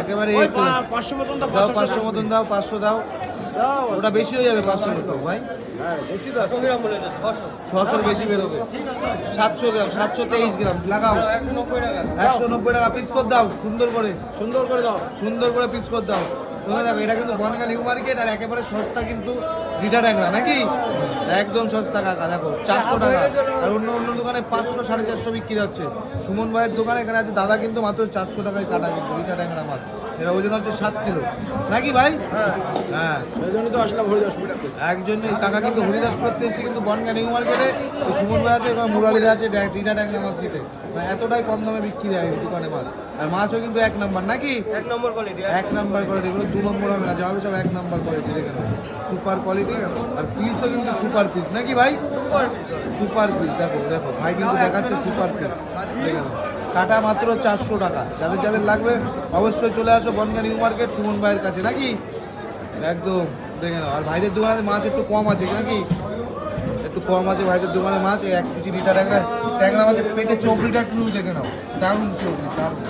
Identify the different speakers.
Speaker 1: একেবারে
Speaker 2: পাঁচশো মতন দাও পাঁচশো
Speaker 1: মতন দাও পাঁচশো দাও। ওটা বেশি হয়ে যাবে পাঁচশো মতো ভাই।
Speaker 2: হ্যাঁ বেশি তো আছে।
Speaker 1: ছশোর বেশি বেরোবে। সাতশো গ্রাম সাতশো তেইশ গ্রাম লাগাও। একশো নব্বই টাকা। পিস করে দাও সুন্দর করে।
Speaker 2: সুন্দর করে দাও।
Speaker 1: সুন্দর করে পিস করে দাও। তোমরা দেখো এটা কিন্তু বনগা নিউ মার্কেট আর একেবারে সস্তা কিন্তু রিটা ট্যাংরা নাকি? একদম সস্তা কাকা দেখো চারশো টাকা। আর অন্য অন্য দোকানে পাঁচশো সাড়ে চারশো বিক্রি হচ্ছে। সুমন ভাইয়ের দোকানে এখানে আছে দাদা কিন্তু মাত্র চারশো টাকায় কাটা কিন্তু রিটা ট্যাংরা মাছ এরা ওজন হচ্ছে সাত কিলো। নাকি ভাই? হ্যাঁ।
Speaker 2: হরিদাস
Speaker 1: একজন কাকা কিন্তু হরিদাসপুরতে এসে কিন্তু বনগা নিউ মার্কেটে। সুমন ভাই আছে এখানে মুরালিদা আছে টিটা ট্যাংরা মাছ নিতে। এতটাই কম দামে বিক্রি হয় দোকানে মাছ। আর মাছও কিন্তু এক নাম্বার নাকি?
Speaker 3: এক নম্বর কোয়ালিটি
Speaker 1: এক নাম্বার কোয়ালিটি এগুলো দু নম্বর হবে না যাবে সব এক নাম্বার কোয়ালিটি দেখে সুপার কোয়ালিটি আর পিসও কিন্তু সুপার পিস নাকি ভাই? সুপার পিস দেখো দেখো ভাই কিন্তু দেখাচ্ছে সুপার পিস কাটা মাত্র চারশো টাকা। যাদের যাদের লাগবে অবশ্যই চলে আসো বনগা নিউ মার্কেট সুমন ভাইয়ের কাছে নাকি? একদম দেখে নাও। আর ভাইদের দোকানে মাছ একটু কম আছে নাকি? একটু কম আছে ভাইদের দোকানে মাছ এক কেজি লিটার ট্যাংরা ট্যাংরা মাছের পেটে চোপড়িটা একটু দেখে নাও। দারুণ চোপড়ি দারুণ।